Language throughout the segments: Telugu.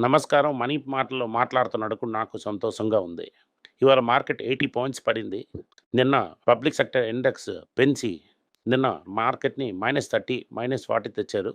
నమస్కారం. మనీ మాటల్లో మాట్లాడుతున్నందుకు నాకు సంతోషంగా ఉంది. ఇవాళ మార్కెట్ 80 పాయింట్స్ పడింది. నిన్న పబ్లిక్ సెక్టర్ ఇండెక్స్ పెంచి నిన్న మార్కెట్‌ని -30, -40 తెచ్చారు.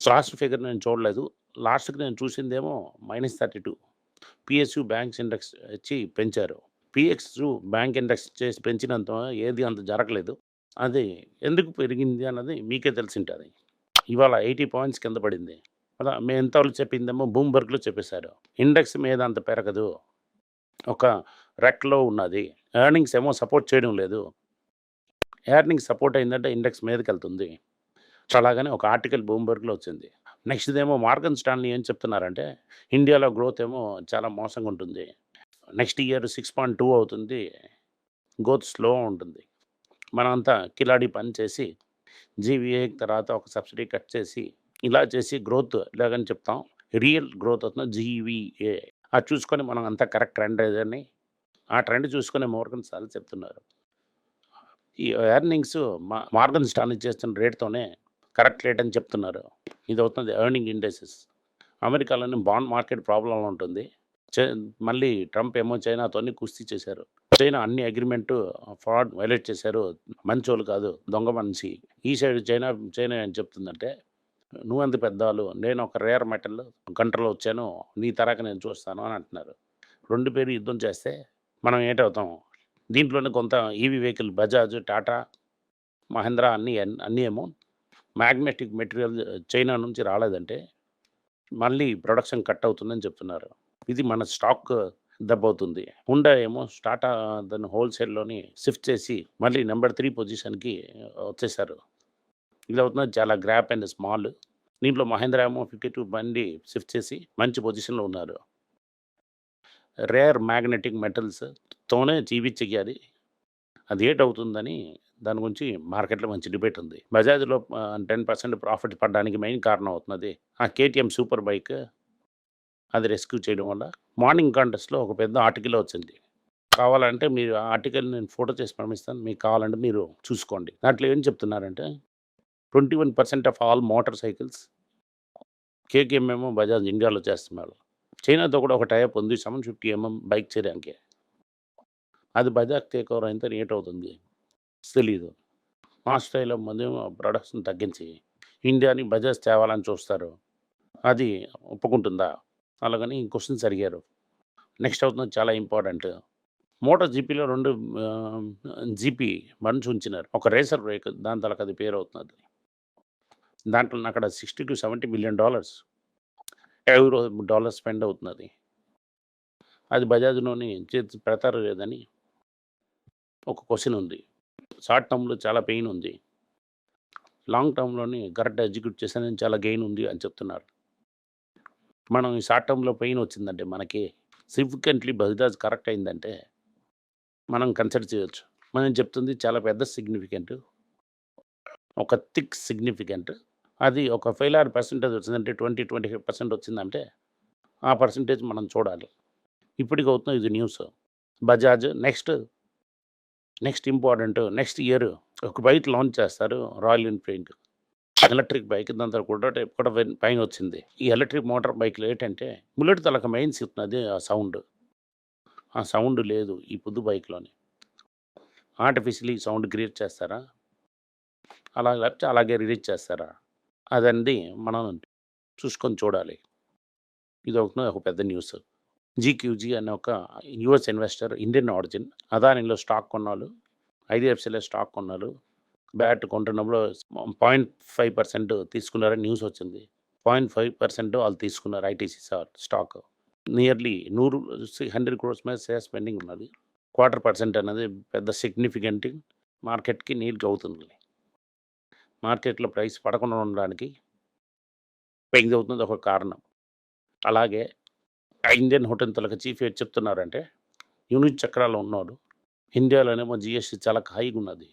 లాస్ట్ ఫిగర్ నేను చూడలేదు. లాస్ట్‌కి నేను చూసిందేమో -32. పిఎస్యు బ్యాంక్స్ ఇండెక్స్ ఇచ్చి పెంచారు. పిఎక్స్‌యు బ్యాంక్ ఇండెక్స్ చేసి పెంచినంత ఏది అంత జరగలేదు. అది ఎందుకు పెరిగింది అన్నది మీకే తెలిసింటుంది ఇవాళ 80 పాయింట్స్ కింద పడింది. అలా మేము ఎంతవరకు చెప్పిందేమో బ్లూంబర్గ్‌లో చెప్పేశారు. ఇండెక్స్ మీద అంత పెరగదు. ఒక రెక్‌లో ఉన్నది. ఎర్నింగ్స్ ఏమో సపోర్ట్ చేయడం లేదు. ఎర్నింగ్స్ సపోర్ట్ అయిందంటే ఇండెక్స్ మీదకెళ్తుంది. సో, అలాగనే ఒక ఆర్టికల్ బూమ్బర్గ్లో వచ్చింది. నెక్స్ట్‌దేమో మార్గన్ స్టాన్లీ ఏం చెప్తున్నారంటే ఇండియాలో గ్రోత్ ఏమో చాలా మోసంగా ఉంటుంది. నెక్స్ట్ ఇయర్ 6.2 అవుతుంది. గ్రోత్ స్లో ఉంటుంది. మనమంతా కిలాడి పని చేసి జీవీఏ తర్వాత ఒక సబ్సిడీ కట్ చేసి ఇలా చేసి గ్రోత్ ఇలాగని చెప్తాం. రియల్ గ్రోత్ అవుతుంది జీవీఏ. అది చూసుకొని మనం అంతా కరెక్ట్ ట్రెండ్ ఏదని ఆ ట్రెండ్ చూసుకొని మోర్గన్ సార్లు చెప్తున్నారు. ఈ ఎర్నింగ్స్ మా మార్గన్ స్టాన్ చేస్తున్న రేట్‌తోనే కరెక్ట్ రేట్ అని చెప్తున్నారు. ఇది అవుతుంది ఎర్నింగ్ ఇండెక్సెస్. అమెరికాలోని బాండ్ మార్కెట్ ప్రాబ్లం ఉంటుంది. మళ్ళీ ట్రంప్ ఏమో చైనాతో కుస్తీ చేశారు. చైనా అన్ని అగ్రిమెంట్ ఫ్రాడ్ వైలేట్ చేశారు. మంచోళ్ళు కాదు. దొంగ మనిషి. ఈ సైడ్ చైనా చైనా ఏం చెప్తుందంటే నువ్వెంత పెద్దవాళ్ళు. నేను ఒక రేర్ మెటల్ గంటలో వచ్చాను. నీ తరాక నేను చూస్తాను అని అంటున్నారు. రెండు పేరు యుద్ధం చేస్తే మనం ఏంటవుతాం దీంట్లోనే కొంత ఈవీ వెహికల్ బజాజ్, టాటా, మహేంద్ర అన్నీ అన్నీ ఏమో మ్యాగ్నెటిక్ మెటీరియల్ చైనా నుంచి రాలేదంటే మళ్ళీ ప్రొడక్షన్ కట్ అవుతుందని చెప్తున్నారు. ఇది మన స్టాక్ దెబ్బవుతుంది. హుండా ఏమో టాటా దాన్ని హోల్‌సేల్‌లోని షిఫ్ట్ చేసి మళ్ళీ నెంబర్ త్రీ పొజిషన్‌కి వచ్చేసారు. ఇది అవుతుంది చాలా గ్రాప్ అండ్ స్మాల్. దీంట్లో మహేంద్ర ఏమో 52 బండి షిఫ్ట్ చేసి మంచి పొజిషన్‌లో ఉన్నారు. రేర్ మ్యాగ్నెటిక్ మెటల్స్ తోనే జీవీ చెయ్యాలి. అది ఏటవుతుందని దాని గురించి మార్కెట్‌లో మంచి డిబేట్ ఉంది. బజాజ్‌లో టెన్ పర్సెంట్ ప్రాఫిట్ పడడానికి మెయిన్ కారణం అవుతున్నది. ఆ కేటీఎం సూపర్ బైక్ అది రెస్క్యూ చేయడం వల్ల మార్నింగ్ కాంటెస్ట్‌లో ఒక పెద్ద ఆర్టికల్ వచ్చింది. కావాలంటే మీరు ఆ ఆర్టికల్ నేను ఫోటో చేసి పంపిస్తాను. మీకు కావాలంటే మీరు చూసుకోండి. దాంట్లో ఏం చెప్తున్నారంటే 21% of all motor cycles KTM Bajaj ఇండియాలో చేస్తున్నారు. చైనాతో కూడా ఒక టైప్ ఉంది సెవెన్ ఫిఫ్టీ ఎంఎం బైక్ చేరాకే అది బజాజ్ టేక్ ఓవర్ అయితే ఏటవుతుంది? తెలీదు. ఆస్ట్రేలియా ముందేమో ప్రొడక్షన్ తగ్గించి ఇండియాని బజాజ్ తేవాలని చూస్తారు. అది ఒప్పుకుంటుందా? అలాగని క్వశ్చన్స్ అడిగారు. నెక్స్ట్ అవుతుంది చాలా ఇంపార్టెంట్. మోటార్ జీపీలో రెండు జీపీ బండ్స్ ఉంచినారు. ఒక రేసర్ బ్రేక్ దాని తాలూకా అది అవుతుంది దాంట్లో అక్కడ 60-70 మిలియన్ డాలర్స్ ఎవరో డాలర్ స్పెండ్ అవుతున్నది. అది బజాజ్‌లోని చేసి లేదని ఒక క్వశ్చన్ ఉంది. షార్ట్ టర్మ్‌లో చాలా పెయిన్ ఉంది. లాంగ్ టర్మ్‌లోని కరెక్ట్ ఎగ్జిక్యూట్ చేసానని చాలా గెయిన్ ఉంది అని చెప్తున్నారు. మనం ఈ షార్ట్ టర్మ్‌లో పెయిన్ వచ్చిందంటే మనకి సిగ్నిఫికెంట్‌లీ బజాజ్ కరెక్ట్ అయిందంటే మనం కన్సిడర్ చేయొచ్చు. మనం చెప్తుంది చాలా పెద్ద సిగ్నిఫికెంట్. ఒక థిక్ సిగ్నిఫికెంట్. అది ఒక ఫైవ్ ఆర్ పర్సంటేజ్ వచ్చిందంటే 20, 25% వచ్చిందంటే ఆ పర్సెంటేజ్ మనం చూడాలి. ఇప్పటికి అవుతుంది ఇది news. Bajaj next next important next year ఒక బైక్ లాంచ్ చేస్తారు. Royal Enfield. ఎలక్ట్రిక్ బైక్ దాని తర్వాత కూడా పైన వచ్చింది. ఈ ఎలక్ట్రిక్ మోటార్ బైక్లు ఏంటంటే బుల్లెట్ తలక మెయిన్స్ ఇస్తున్నది ఆ సౌండ్. ఆ సౌండ్ లేదు ఈ పొద్దు బైక్‌లోని. ఆర్టిఫిషియల్ సౌండ్ క్రియేట్ చేస్తారా? అలా లేకపోతే అలాగే రిలీజ్ చేస్తారా? అదండి మనం చూసుకొని చూడాలి. ఇది ఒకటి ఒక పెద్ద న్యూస్. జీక్యూజీ అనే ఒక యూఎస్ ఇన్వెస్టర్ ఇండియన్ ఆరిజిన్ అదానిలో స్టాక్ కొన్నోళ్ళు ఐడీఎఫ్‌సీలో స్టాక్ కొన్నారు. బ్యాట్ కొంటున్నప్పుడు 0.5% తీసుకున్నారని న్యూస్ వచ్చింది. 0.5% వాళ్ళు తీసుకున్నారు ITC sir stock. Nearly 100 100 crores మీద షేర్ స్పెండింగ్ ఉన్నది. క్వార్టర్ పర్సెంట్ అనేది పెద్ద సిగ్నిఫికెంట్ మార్కెట్‌కి నీడ్ అవుతుంది. మార్కెట్‌లో ప్రైస్ పడకుండా ఉండడానికి పెయిన్ అవుతుంది ఒక కారణం. అలాగే ఇండియన్ హోటల్ తలక చీఫ్ ఏది చెప్తున్నారంటే యూనిట్ చక్రాలో ఉన్నాడు ఇండియాలోనేమో జీఎస్టీ చాలా హైగా ఉన్నది.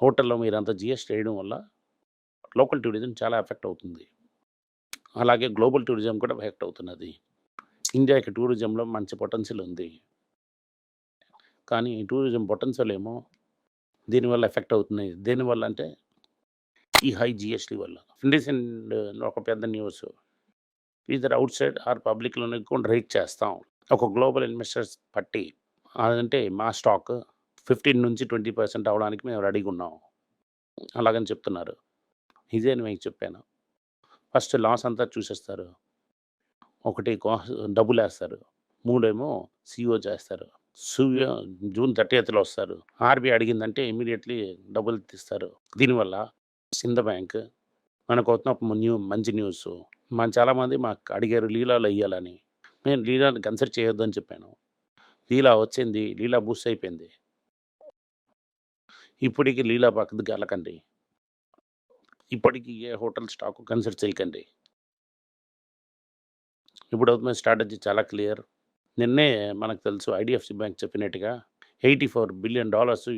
హోటల్‌లో మీరంతా జీఎస్టీ వేయడం వల్ల లోకల్ టూరిజం చాలా ఎఫెక్ట్ అవుతుంది. అలాగే గ్లోబల్ టూరిజం కూడా ఎఫెక్ట్ అవుతున్నది. ఇండియాకి టూరిజంలో మంచి పొటెన్షియల్ ఉంది. కానీ టూరిజం పొటెన్షియల్ ఏమో దీనివల్ల ఎఫెక్ట్ అవుతున్నాయి. దీనివల్ల అంటే ఈ హై జీఎస్టీ వల్ల. రీసెంట్ ఒక పెద్ద news either outside or పబ్లిక్‌లోనే కూడా రైట్ చేస్తాం. ఒక గ్లోబల్ ఇన్వెస్టర్స్ పట్టి అదంటే మా స్టాక్ 15-20% అవ్వడానికి మేము రెడీగా ఉన్నాం అలాగని చెప్తున్నారు. ఇదే మీకు చెప్పాను. ఫస్ట్ లాస్ అంతా చూసేస్తారు. ఒకటి డబ్బులు వేస్తారు మూడేమో సీఈఓ చేస్తారు. సీఈఓ జూన్ 30థ్‌లో వస్తారు. ఆర్‌బీఐ అడిగిందంటే ఇమీడియట్లీ డబ్బులు తీస్తారు. దీనివల్ల సింద బ్యాంక్ మనకు ఒక న్యూ మంచి న్యూస్. మన చాలామంది మాకు అడిగారు లీలాలో వేయాలని నేను లీలాని కన్సిడర్ చేయొద్దని చెప్పాను. లీలా వచ్చింది. లీలా బూస్ట్ అయిపోయింది. ఇప్పటికి లీలా పక్కది కలకండి ఇప్పటికి ఏ హోటల్ స్టాక్ కన్సిడర్ చేయకండి. ఇప్పుడు ఇప్పుడవుతున్న స్ట్రాటజీ చాలా క్లియర్. నిన్నే మనకు తెలుసు ఐడిఎఫ్సి బ్యాంక్ చెప్పినట్టుగా $84 బిలియన్ డాలర్స్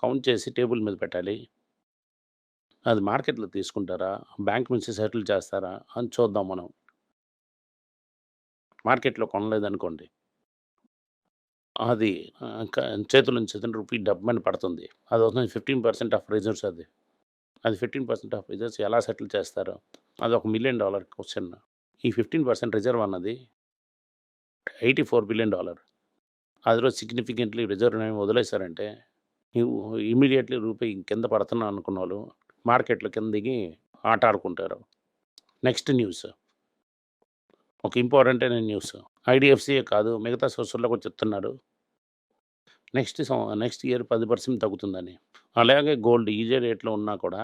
కౌంట్ చేసి టేబుల్ మీద పెట్టాలి. అది మార్కెట్‌లో తీసుకుంటారా? బ్యాంక్ నుంచి సెటిల్ చేస్తారా? అని చూద్దాం మనం. మార్కెట్‌లో కొనలేదనుకోండి. అది ఆహ్, చేతుల నుంచి రూపీ డబ్బని పడుతుంది. అది వస్తుంది ఫిఫ్టీన్ పర్సెంట్ ఆఫ్ రిజర్వ్స్ అది. అది 15% ఆఫ్ రిజర్వ్స్ ఎలా సెటిల్ చేస్తారో అదొక $1 మిలియన్ క్వెషన్. ఈ 15% రిజర్వ్ అన్నది $84 బిలియన్ డాలర్ అదిలో సిగ్నిఫికెంట్‌లీ రిజర్వ్ వదిలేసారంటే ఇవ్ ఇమ్మీడియేట్‌లీ రూపీ కింద అనుకున్న వాళ్ళు మార్కెట్ల కింద దిగి ఆట ఆడుకుంటారు. Next news. ఒక ఇంపార్టెంట్ అయిన న్యూస్. ఐడిఎఫ్సీయే కాదు మిగతా సోర్సుల్లో కూడా చెప్తున్నారు. నెక్స్ట్ నెక్స్ట్ ఇయర్ 10% తగ్గుతుందని. అలాగే గోల్డ్ ఈజీ రేట్‌లో ఉన్నా కూడా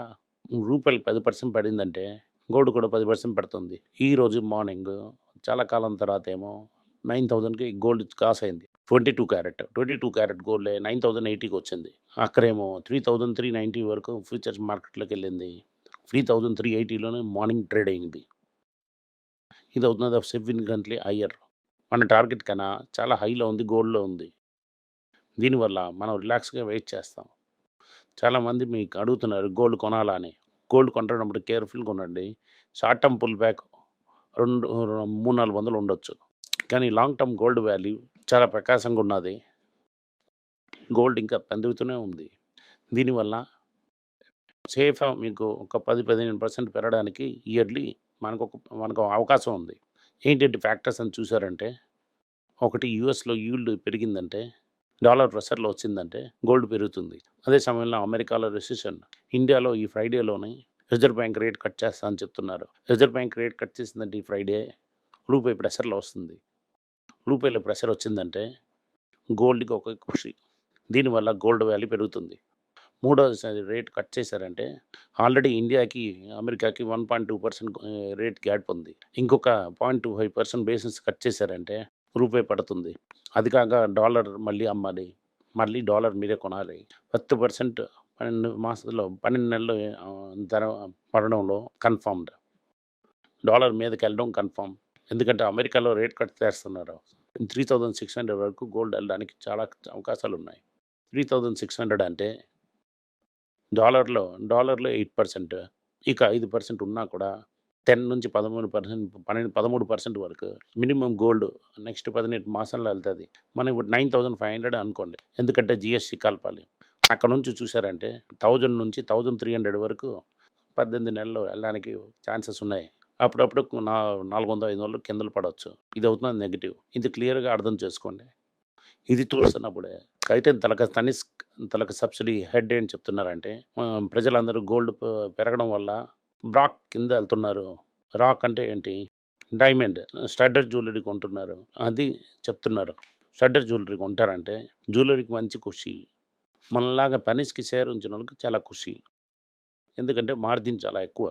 రూపాయలు పది పర్సెంట్ పడిందంటే గోల్డ్ కూడా 10% పడుతుంది. ఈరోజు మార్నింగ్ చాలా కాలం తర్వాత ఏమో 9000కి గోల్డ్ కాస్ అయింది. 22 carat. 22 carat gold nine thousand ఎయిటీకి వచ్చింది. అక్కడేమో 3390 వరకు ఫ్యూచర్స్ మార్కెట్‌లోకెళ్ళింది. 3380లోనే మార్నింగ్ ట్రేడ్ అయింది. ఇది అవుతున్నది గంటలే హయ్యర్. మన టార్గెట్ కన్నా చాలా హైలో ఉంది. గోల్డ్‌లో ఉంది. దీనివల్ల మనం రిలాక్స్‌గా వెయిట్ చేస్తాం. చాలామంది మీకు అడుగుతున్నారు గోల్డ్ కొనాలా అని. గోల్డ్ కొంటున్నప్పుడు కేర్‌ఫుల్‌గా ఉండండి. షార్ట్ టర్మ్ పుల్ బ్యాక్ రెండు 3, 400 ఉండొచ్చు. కానీ లాంగ్ టర్మ్ గోల్డ్ వాల్యూ చాలా ప్రకాశంగా ఉన్నది. గోల్డ్ ఇంకా పెరుగుతూనే ఉంది. దీనివల్ల సేఫ్ మీకు ఒక 10, 15% పెరగడానికి ఇయర్‌లీ మనకు ఒక మనకు అవకాశం ఉంది. ఏంటంటే ఫ్యాక్టర్స్ అని చూసారంటే ఒకటి యూఎస్‌లో ఈల్డ్ పెరిగిందంటే డాలర్ ప్రెషర్‌లో వచ్చిందంటే గోల్డ్ పెరుగుతుంది. అదే సమయంలో అమెరికాలో రెసిషన్. ఇండియాలో ఈ ఫ్రైడేలోనే రిజర్వ్ బ్యాంక్ రేట్ కట్ చేస్తా అని చెప్తున్నారు. రిజర్వ్ బ్యాంక్ రేట్ కట్ చేసిందంటే ఈ ఫ్రైడే రూపాయి ప్రెషర్‌లో వస్తుంది. రూపాయల ప్రెషర్ వచ్చిందంటే గోల్డ్‌కి ఒక కృషి దీనివల్ల గోల్డ్ వాల్యూ పెరుగుతుంది. మూడోసారి రేట్ కట్ చేశారంటే ఆల్రెడీ ఇండియాకి, అమెరికాకి one point two percent rate gap ఉంది. ఇంకొక 0.25% బేసిస్ కట్ చేశారంటే రూపాయి పడుతుంది. అది కాక డాలర్ మళ్ళీ అమ్మాలి. మళ్ళీ డాలర్ మీరే కొనాలి. 10% 12 మాసాల్లో 12 నెలలు ధర పడడంలో కన్ఫర్మ్డ్. డాలర్ మీదకి వెళ్ళడం కన్ఫర్మ్. ఎందుకంటే అమెరికాలో రేట్ కట్ చేస్తున్నారు. త్రీ థౌజండ్ సిక్స్ హండ్రెడ్ వరకు గోల్డ్ వెళ్ళడానికి చాలా అవకాశాలు ఉన్నాయి. త్రీ థౌజండ్ సిక్స్ హండ్రెడ్ అంటే డాలర్లో డాలర్లో ఎయిట్ పర్సెంట్ ఇక ఐదు పర్సెంట్ ఉన్నా కూడా టెన్ నుంచి పదమూడు పర్సెంట్ పన్నెండు పదమూడు పర్సెంట్ వరకు మినిమం గోల్డ్ నెక్స్ట్ పదిహేను మాసంలో వెళ్తుంది. మనం ఇప్పుడు నైన్ థౌజండ్ ఫైవ్ హండ్రెడ్ అనుకోండి ఎందుకంటే జిఎస్టీ కలపాలి. అక్కడ నుంచి చూసారంటే థౌజండ్ నుంచి థౌజండ్ త్రీ హండ్రెడ్ వరకు పద్దెనిమిది నెలలు వెళ్ళడానికి ఛాన్సెస్ ఉన్నాయి. అప్పుడప్పుడు నా 400, 500 కిందలు పడవచ్చు ఇది అవుతున్నది నెగిటివ్ ఇది క్లియర్‌గా అర్థం చేసుకోండి. ఇది చూస్తున్నప్పుడే అయితే తనకు తని తనకు సబ్సిడీ హెడ్ అని చెప్తున్నారంటే ప్రజలందరూ గోల్డ్ పెరగడం వల్ల బ్రాక్ కింద వెళ్తున్నారు. రాక్ అంటే ఏంటి? డైమండ్ స్టడ్డెడ్ జ్యువెలరీ కొంటున్నారు. అది చెప్తున్నారు. స్టడ్డెడ్ జ్యువెలరీ కొంటారంటే జ్యువెలరీకి మంచి ఖుషి. మనలాగా పనిస్కి షేర్ ఉంచినోళ్ళకి చాలా ఖుషి. ఎందుకంటే మార్జిన్ చాలా ఎక్కువ.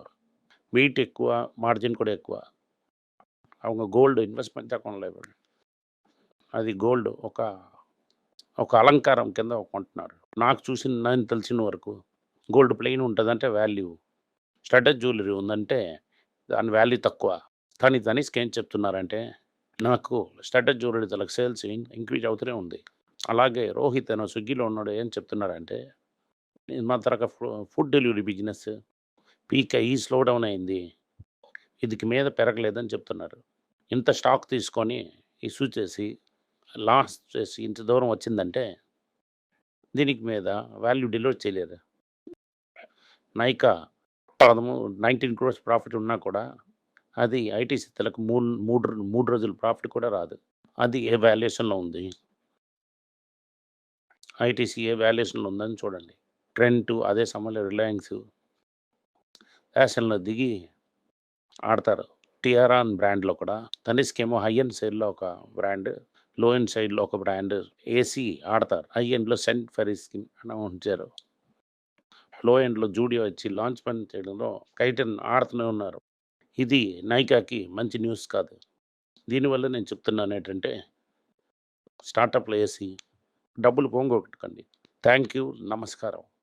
వెయిట్ ఎక్కువ, మార్జిన్ కూడా ఎక్కువ. அவங்க గోల్డ్ ఇన్వెస్ట్‌మెంట్‌గా కొనలేరు. అది గోల్డ్ ఒక ఒక అలంకారం కింద కొంటున్నారు. నాకు చూసిన నేను తెలిసిన వరకు గోల్డ్ ప్లెయిన్ ఉంటదంటే వాల్యూ. స్టడ్డెడ్ జ్యువెల్లరీ ఉందంటే దాని వాల్యూ తక్కువ. కానీ తనిష్క్ ఏం చెప్తున్నారంటే నాకు స్టడ్డెడ్ జ్యువెల్లరీ తలకి సేల్స్ ఇన్ ఇంక్రీజ్ అవుతూనే ఉంది. అలాగే రోహిత్ అని స్విగ్గీలో ఉన్నాడు ఏం చెప్తున్నారంటే మా తరక ఫు ఫుడ్ డెలివరీ బిజినెస్ పీక్ అయ్యి స్లో డౌన్ అయింది. ఇదికి మీద పెరగలేదని చెప్తున్నారు. ఇంత స్టాక్ తీసుకొని ఇష్యూ చేసి లాస్ చేసి ఇంత దూరం వచ్చిందంటే దీనికి మీద వాల్యూ డెలివర్ చేయలేదు. నైకా పదము నైన్టీన్ క్రోర్స్ ప్రాఫిట్ ఉన్నా కూడా అది ఐటీ సిత్తలకు మూడు మూడు మూడు రోజులు ప్రాఫిట్ కూడా రాదు అది ఏ వాల్యుయేషన్లో ఉంది ఐటీసీ ఏ వాల్యుయేషన్లో ఉందని చూడండి ట్రెంట్ అదే సమయంలో రిలయన్స్ ఫ్యాషన్లో దిగి ఆడతారు. టిఆర్ఆన్ బ్రాండ్లో కూడా. తనిష్క్ ఏమో హై సైడ్లో ఒక బ్రాండ్లో ఎండ్ సైడ్లో ఒక బ్రాండ్ ఏసీ ఆడతారు. హై ఎండ్లో సెంట్ ఫెరిస్కిన్ అని ఉంచారు లో ఎండ్లో జూడియో వచ్చి లాంచ్ పని చేయడంలో కైటన్ ఆడుతూనే ఉన్నారు. ఇది నైకాకి మంచి న్యూస్ కాదు. దీనివల్ల నేను చెప్తున్నాను ఏంటంటే స్టార్టప్లో వేసి డబ్బులు పోంగొట్టుకోండి. థ్యాంక్ యూ నమస్కారం.